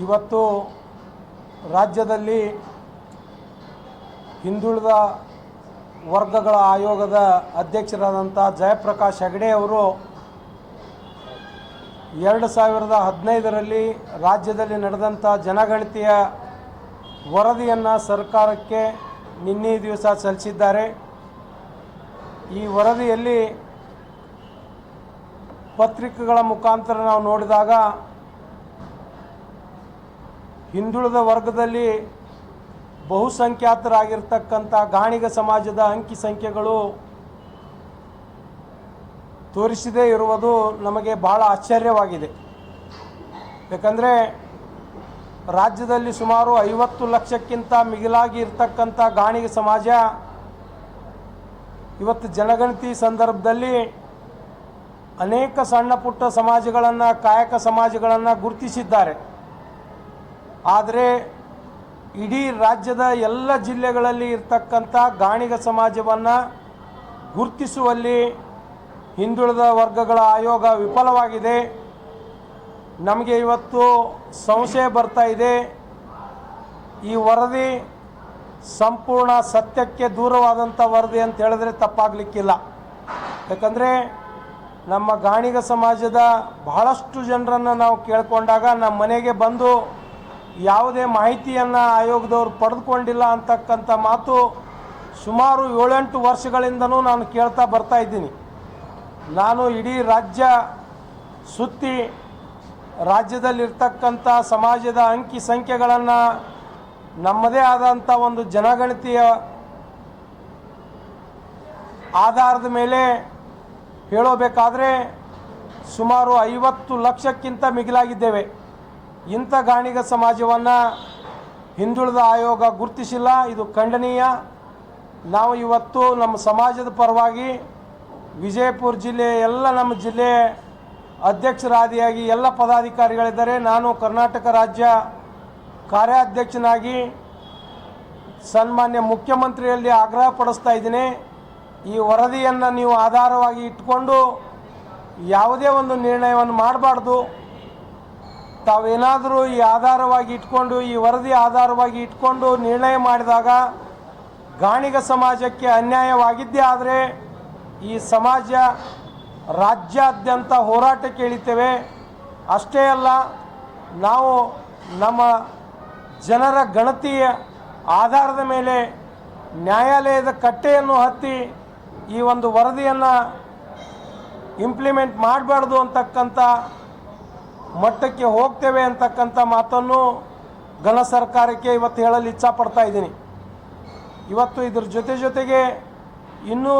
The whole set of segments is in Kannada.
ಇವತ್ತು ರಾಜ್ಯದಲ್ಲಿ ಹಿಂದುಳಿದ ವರ್ಗಗಳ ಆಯೋಗದ ಅಧ್ಯಕ್ಷರಾದಂಥ ಜಯಪ್ರಕಾಶ್ ಹೆಗಡೆ ಅವರು ಎರಡು ಸಾವಿರದ ಹದಿನೈದರಲ್ಲಿ ರಾಜ್ಯದಲ್ಲಿ ನಡೆದಂಥ ಜನಗಣತಿಯ ವರದಿಯನ್ನು ಸರ್ಕಾರಕ್ಕೆ ನಿನ್ನೆ ದಿವಸ ಸಲ್ಲಿಸಿದ್ದಾರೆ. ಈ ವರದಿಯಲ್ಲಿ ಪತ್ರಿಕೆಗಳ ಮುಖಾಂತರ ನಾವು ನೋಡಿದಾಗ ಹಿಂದುಳಿದ ವರ್ಗದಲ್ಲಿ ಬಹುಸಂಖ್ಯಾತರಾಗಿರ್ತಕ್ಕಂಥ ಗಾಣಿಗ ಸಮಾಜದ ಅಂಕಿ ಸಂಖ್ಯೆಗಳು ತೋರಿಸದೇ ಇರುವುದು ನಮಗೆ ಭಾಳ ಆಶ್ಚರ್ಯವಾಗಿದೆ. ಯಾಕಂದರೆ ರಾಜ್ಯದಲ್ಲಿ ಸುಮಾರು ಐವತ್ತು ಲಕ್ಷಕ್ಕಿಂತ ಮಿಗಿಲಾಗಿ ಇರ್ತಕ್ಕಂಥ ಗಾಣಿಗ ಸಮಾಜ ಇವತ್ತು ಜನಗಣತಿ ಸಂದರ್ಭದಲ್ಲಿ ಅನೇಕ ಸಣ್ಣ ಪುಟ್ಟ ಸಮಾಜಗಳನ್ನು ಕಾಯಕ ಸಮಾಜಗಳನ್ನು ಗುರುತಿಸಿದ್ದಾರೆ. ಆದರೆ ಇಡೀ ರಾಜ್ಯದ ಎಲ್ಲ ಜಿಲ್ಲೆಗಳಲ್ಲಿ ಇರ್ತಕ್ಕಂಥ ಗಾಣಿಗ ಸಮಾಜವನ್ನು ಗುರುತಿಸುವಲ್ಲಿ ಹಿಂದುಳಿದ ವರ್ಗಗಳ ಆಯೋಗ ವಿಫಲವಾಗಿದೆ. ನಮಗೆ ಇವತ್ತು ಸಂಶಯ ಬರ್ತಾ ಇದೆ. ಈ ವರದಿ ಸಂಪೂರ್ಣ ಸತ್ಯಕ್ಕೆ ದೂರವಾದಂಥ ವರದಿ ಅಂತ ಹೇಳಿದ್ರೆ ತಪ್ಪಾಗಲಿಕ್ಕಿಲ್ಲ. ಯಾಕಂದರೆ ನಮ್ಮ ಗಾಣಿಗ ಸಮಾಜದ ಬಹಳಷ್ಟು ಜನರನ್ನು ನಾವು ಕೇಳಿಕೊಂಡಾಗ ನಮ್ಮ ಮನೆಗೆ ಬಂದು ಯಾವುದೇ ಮಾಹಿತಿಯನ್ನು ಆಯೋಗದವರು ಪಡೆದುಕೊಂಡಿಲ್ಲ ಅಂತಕ್ಕಂಥ ಮಾತು ಸುಮಾರು ಏಳೆಂಟು ವರ್ಷಗಳಿಂದನೂ ನಾನು ಕೇಳ್ತಾ ಬರ್ತಾ ಇದ್ದೀನಿ. ನಾನು ಇಡೀ ರಾಜ್ಯ ಸುತ್ತಿ ರಾಜ್ಯದಲ್ಲಿರ್ತಕ್ಕಂಥ ಸಮಾಜದ ಅಂಕಿ ಸಂಖ್ಯೆಗಳನ್ನು ನಮ್ಮದೇ ಆದಂಥ ಒಂದು ಜನಗಣತಿಯ ಆಧಾರದ ಮೇಲೆ ಹೇಳಬೇಕಾದ್ರೆ ಸುಮಾರು ಐವತ್ತು ಲಕ್ಷಕ್ಕಿಂತ ಮಿಗಿಲಾಗಿದ್ದೇವೆ. ಇಂಥ ಗಾಣಿಗ ಸಮಾಜವನ್ನು ಹಿಂದುಳಿದ ಆಯೋಗ ಗುರುತಿಸಿಲ್ಲ, ಇದು ಖಂಡನೀಯ. ನಾವು ಇವತ್ತು ನಮ್ಮ ಸಮಾಜದ ಪರವಾಗಿ ವಿಜಯಪುರ ಜಿಲ್ಲೆ, ಎಲ್ಲ ನಮ್ಮ ಜಿಲ್ಲೆ ಅಧ್ಯಕ್ಷರಾದಿಯಾಗಿ ಎಲ್ಲ ಪದಾಧಿಕಾರಿಗಳಿದ್ದಾರೆ. ನಾನು ಕರ್ನಾಟಕ ರಾಜ್ಯ ಕಾರ್ಯಾಧ್ಯಕ್ಷನಾಗಿ ಸನ್ಮಾನ್ಯ ಮುಖ್ಯಮಂತ್ರಿಯಲ್ಲಿ ಆಗ್ರಹ ಪಡಿಸ್ತಾ ಇದ್ದೀನಿ. ಈ ವರದಿಯನ್ನು ನೀವು ಆಧಾರವಾಗಿ ಇಟ್ಕೊಂಡು ಯಾವುದೇ ಒಂದು ನಿರ್ಣಯವನ್ನು ಮಾಡಬಾರ್ದು. ತಾವೇನಾದರೂ ಈ ಆಧಾರವಾಗಿ ಇಟ್ಕೊಂಡು, ಈ ವರದಿ ಆಧಾರವಾಗಿ ಇಟ್ಕೊಂಡು ನಿರ್ಣಯ ಮಾಡಿದಾಗ ಗಾಣಿಗ ಸಮಾಜಕ್ಕೆ ಅನ್ಯಾಯವಾಗಿದ್ದೇ ಆದರೆ ಈ ಸಮಾಜ ರಾಜ್ಯಾದ್ಯಂತ ಹೋರಾಟಕ್ಕೆ ಇಳಿತೇವೆ ಅಷ್ಟೇ ಅಲ್ಲ, ನಾವು ನಮ್ಮ ಜನರ ಗಣತಿಯ ಆಧಾರದ ಮೇಲೆ ನ್ಯಾಯಾಲಯದ ಕಟ್ಟೆಯನ್ನು ಹತ್ತಿ ಈ ಒಂದು ವರದಿಯನ್ನು ಇಂಪ್ಲಿಮೆಂಟ್ ಮಾಡಬಾರ್ದು ಅಂತಕ್ಕಂಥ ಮಟ್ಟಕ್ಕೆ ಹೋಗ್ತೇವೆ ಅಂತಕ್ಕಂಥ ಮಾತನ್ನು ಘನ ಸರ್ಕಾರಕ್ಕೆ ಇವತ್ತು ಹೇಳಲು ಇಚ್ಛಾಪಡ್ತಾ ಇದ್ದೀನಿ. ಇವತ್ತು ಇದ್ರ ಜೊತೆ ಜೊತೆಗೆ ಇನ್ನೂ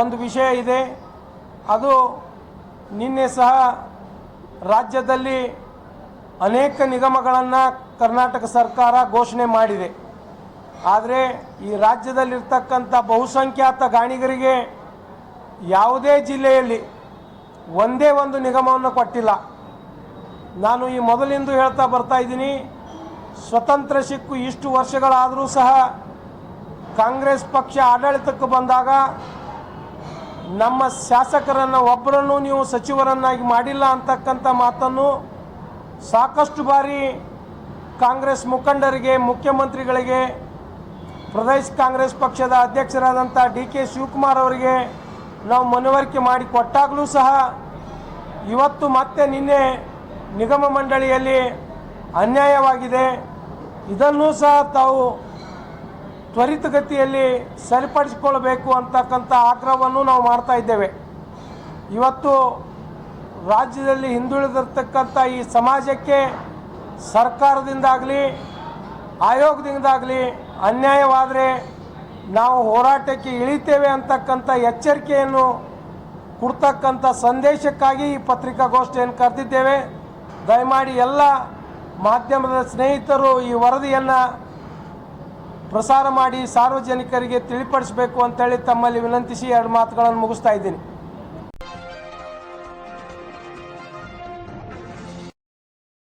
ಒಂದು ವಿಷಯ ಇದೆ. ಅದು ನಿನ್ನೆ ಸಹ ರಾಜ್ಯದಲ್ಲಿ ಅನೇಕ ನಿಗಮಗಳನ್ನು ಕರ್ನಾಟಕ ಸರ್ಕಾರ ಘೋಷಣೆ ಮಾಡಿದೆ. ಆದರೆ ಈ ರಾಜ್ಯದಲ್ಲಿರ್ತಕ್ಕಂಥ ಬಹುಸಂಖ್ಯಾತ ಗಾಣಿಗರಿಗೆ ಯಾವುದೇ ಜಿಲ್ಲೆಯಲ್ಲಿ ಒಂದೇ ಒಂದು ನಿಗಮವನ್ನು ಕೊಟ್ಟಿಲ್ಲ. ನಾನು ಈ ಮೊದಲಿಂದು ಹೇಳ್ತಾ ಬರ್ತಾ ಇದ್ದೀನಿ, ಸ್ವತಂತ್ರ ಸಿಕ್ಕು ಇಷ್ಟು ವರ್ಷಗಳಾದರೂ ಸಹ ಕಾಂಗ್ರೆಸ್ ಪಕ್ಷ ಆಡಳಿತಕ್ಕೆ ಬಂದಾಗ ನಮ್ಮ ಶಾಸಕರನ್ನು ಒಬ್ಬರನ್ನು ನೀವು ಸಚಿವರನ್ನಾಗಿ ಮಾಡಿಲ್ಲ ಅಂತಕ್ಕಂಥ ಮಾತನ್ನು ಸಾಕಷ್ಟು ಬಾರಿ ಕಾಂಗ್ರೆಸ್ ಮುಖಂಡರಿಗೆ, ಮುಖ್ಯಮಂತ್ರಿಗಳಿಗೆ, ಪ್ರದೇಶ ಕಾಂಗ್ರೆಸ್ ಪಕ್ಷದ ಅಧ್ಯಕ್ಷರಾದಂಥ ಡಿ ಕೆ ಶಿವಕುಮಾರ್ ಅವರಿಗೆ ನಾವು ಮನವರಿಕೆ ಮಾಡಿ ಕೊಟ್ಟಾಗಲೂ ಸಹ ಇವತ್ತು ಮತ್ತೆ ನಿನ್ನೆ ನಿಗಮ ಮಂಡಳಿಯಲ್ಲಿ ಅನ್ಯಾಯವಾಗಿದೆ. ಇದನ್ನೂ ಸಹ ತಾವು ತ್ವರಿತಗತಿಯಲ್ಲಿ ಸರಿಪಡಿಸಿಕೊಳ್ಬೇಕು ಅಂತಕ್ಕಂಥ ಆಗ್ರಹವನ್ನು ನಾವು ಮಾಡ್ತಾ ಇದ್ದೇವೆ. ಇವತ್ತು ರಾಜ್ಯದಲ್ಲಿ ಹಿಂದುಳಿದಿರ್ತಕ್ಕಂಥ ಈ ಸಮಾಜಕ್ಕೆ ಸರ್ಕಾರದಿಂದಾಗಲಿ, ಆಯೋಗದಿಂದಾಗಲಿ ಅನ್ಯಾಯವಾದರೆ ನಾವು ಹೋರಾಟಕ್ಕೆ ಇಳಿತೇವೆ ಅಂತಕ್ಕಂಥ ಎಚ್ಚರಿಕೆಯನ್ನು ಕೊಡ್ತಕ್ಕಂಥ ಸಂದೇಶಕ್ಕಾಗಿ ಈ ಪತ್ರಿಕಾಗೋಷ್ಠಿಯನ್ನು ಕರೆದಿದ್ದೇವೆ. ದಯಮಾಡಿ ಎಲ್ಲ ಮಾಧ್ಯಮದ ಸ್ನೇಹಿತರು ಈ ವರದಿಯನ್ನು ಪ್ರಸಾರ ಮಾಡಿ ಸಾರ್ವಜನಿಕರಿಗೆ ತಿಳಿಪಡಿಸಬೇಕು ಅಂತೇಳಿ ತಮ್ಮಲ್ಲಿ ವಿನಂತಿಸಿ ಎರಡು ಮಾತುಗಳನ್ನು ಮುಗಿಸ್ತಾ ಇದ್ದೀನಿ.